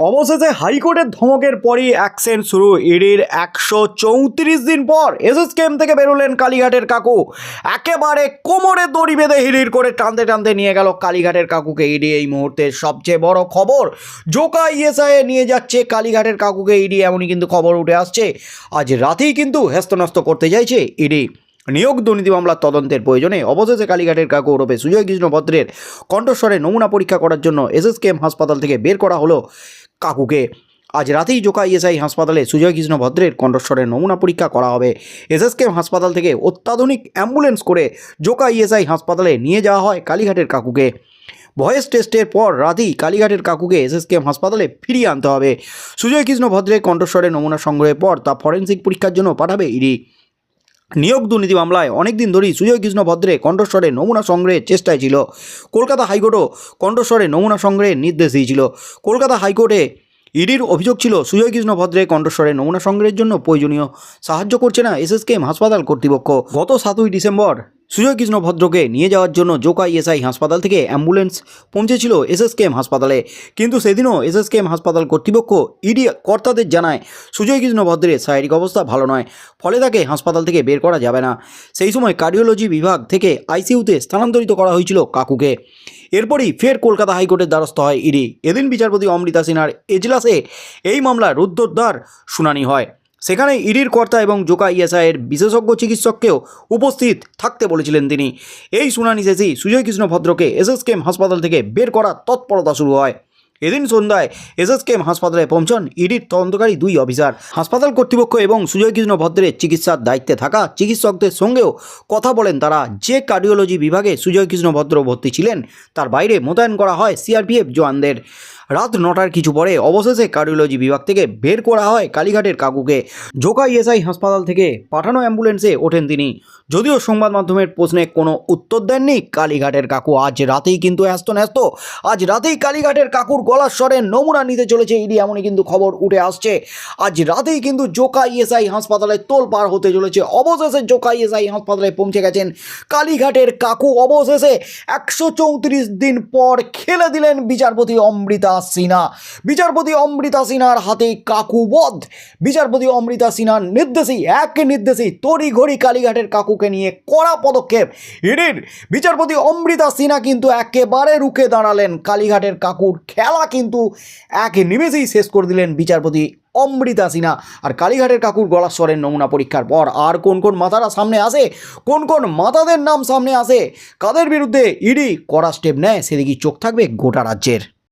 অবশেষে হাইকোর্টের ধমকের পরই অ্যাকশন শুরু। ইডির একশো চৌত্রিশ দিন পর এসএস কেম থেকে বেরোলেন কালীঘাটের কাকু। একেবারে কোমরে দড়ি বেঁধে হিড়ির করে টানতে টানতে নিয়ে গেল কালীঘাটের কাকুকে। ইডি এই মুহূর্তে সবচেয়ে বড় খবর। জোকা ইএসআই নিয়ে যাচ্ছে কালীঘাটের কাকুকে। ইডি এমনই কিন্তু খবর উঠে আসছে। আজ রাতেই কিন্তু হেস্তনস্ত করতে চাইছে ইডি। নিয়োগ দুর্নীতি মামলার তদন্তের প্রয়োজনে অবশেষে কালীঘাটের কাকু ওরফে সুজয় কৃষ্ণ ভদ্রের কণ্ঠস্বরে নমুনা পরীক্ষা করার জন্য এসএসকেএম হাসপাতাল থেকে বের করা হলো কাকুকে। আজ রাতেই জোকা ইএসআই হাসপাতালে সুজয় কৃষ্ণ ভদ্রের কণ্ঠস্বরের নমুনা পরীক্ষা করা হবে। এসএসকেএম হাসপাতাল থেকে অত্যাধুনিক অ্যাম্বুলেন্স করে জোকা ইএসআই হাসপাতালে নিয়ে যাওয়া হয় কালীঘাটের কাকুকে। ভয়েস টেস্টের পর রাতেই কালীঘাটের কাকুকে এসএসকেএম হাসপাতালে ফিরিয়ে আনতে হবে। সুজয় কৃষ্ণ ভদ্রের কণ্ঠস্বরের নমুনা সংগ্রহের পর তা ফরেন্সিক পরীক্ষার জন্য পাঠাবে ইডি। নিয়োগ দুর্নীতি মামলায় অনেকদিন ধরেই সুজয় কৃষ্ণ ভদ্রে কণ্ঠস্বরে নমুনা সংগ্রহের চেষ্টায় ছিল। কলকাতা হাইকোর্টও কণ্ঠস্বরে নমুনা সংগ্রহের নির্দেশ দিয়েছিল। কলকাতা হাইকোর্টে ইডির অভিযোগ ছিল, সুজয় কৃষ্ণ ভদ্রে কণ্ঠস্বরে নমুনা সংগ্রহের জন্য প্রয়োজনীয়, সাহায্য করছে না এসএসকেএম হাসপাতাল কর্তৃপক্ষ। গত সাতই ডিসেম্বর সুজয় কৃষ্ণ ভদ্রকে নিয়ে যাওয়ার জন্য জোকা ইএসআই হাসপাতাল থেকে অ্যাম্বুলেন্স পৌঁছেছিল এসএসকেএম হাসপাতালে। কিন্তু সেদিনও এসএসকেএম হাসপাতাল কর্তৃপক্ষ ইডি কর্তাদের জানায় সুজয় কৃষ্ণ ভদ্রের শারীরিক অবস্থা ভালো নয়, ফলে তাকে হাসপাতাল থেকে বের করা যাবে না। সেই সময় কার্ডিওলজি বিভাগ থেকে আইসিইউতে স্থানান্তরিত করা হয়েছিল কাকুকে। এরপরই ফের কলকাতা হাইকোর্টের দ্বারস্থ হয় ইডি। এদিন বিচারপতি অমৃতা সিনহার এজলাসে এই মামলার রুদ্ধদ্বার শুনানি হয়। সেখানে ইডির কর্তা এবং জোকা ইএসআইয়ের বিশেষজ্ঞ চিকিৎসককেও উপস্থিত থাকতে বলেছিলেন তিনি। এই শুনানি শেষেই সুজয় কৃষ্ণ ভদ্রকে এসএসকেএম হাসপাতাল থেকে বের করার তৎপরতা শুরু হয়। এদিন সন্ধ্যায় এসএসকেএম হাসপাতালে পৌঁছন ইডির তদন্তকারী দুই অফিসার। হাসপাতাল কর্তৃপক্ষ এবং সুজয় কৃষ্ণ ভদ্রের চিকিৎসার দায়িত্বে থাকা চিকিৎসকদের সঙ্গেও কথা বলেন তারা। যে কার্ডিওলজি বিভাগে সুজয় কৃষ্ণ ভদ্র ভর্তি ছিলেন, তার বাইরে মোতায়েন করা হয় সিআরপিএফ জওয়ানদের। রাত নটার কিছু পরে অবশেষে কার্ডিওলজি বিভাগ থেকে বের করা হয় কালীঘাটের কাকুকে। জোকা ইএসআই হাসপাতাল থেকে পাঠানো অ্যাম্বুলেন্সে ওঠেন তিনি। যদিও সংবাদ মাধ্যমের প্রশ্নে কোনো উত্তর দেননি কালীঘাটের কাকু। আজ রাতেই কিন্তু ব্যস্ত ন্যস্ত। আজ রাতেই কালীঘাটের কাকুর গলার স্বরে নমুনা নিতে চলেছে ইডি, এমনই কিন্তু খবর উঠে আসছে। আজ রাতেই কিন্তু জোকা ইএসআই হাসপাতালে তোল পার হতে চলেছে। অবশেষে জোকা ইএসআই হাসপাতালে পৌঁছে গেছেন কালীঘাটের কাকু। অবশেষে একশো চৌত্রিশ দিন পর খেলে দিলেন বিচারপতি অমৃতা সিনহা। বিচারপতি অমৃতা সিনহার হাতে কাকু বধ। বিচারপতি অমৃতা সিনহার নির্দেশেই এক নির্দেশেই তড়ি ঘড়ি কালীঘাটের কাকুকে নিয়ে কড়া পদক্ষেপ। ইডির বিচারপতি অমৃতা সিনহা কিন্তু একেবারে রুখে দাঁড়ালেন। কালীঘাটের কাকুর খেলা কিন্তু এক নিমেষেই শেষ করে দিলেন বিচারপতি অমৃতা সিনহা। আর কালীঘাটের কাকুর গলার স্বরের নমুনা পরীক্ষার পর আর কোন কোন মাতারা সামনে আসে? কোন কোন মাতাদের নাম সামনে আসে? কাদের বিরুদ্ধে ইডি কড়া স্টেপ নেয়? সেদিকে চোখ থাকবে গোটা রাজ্যের।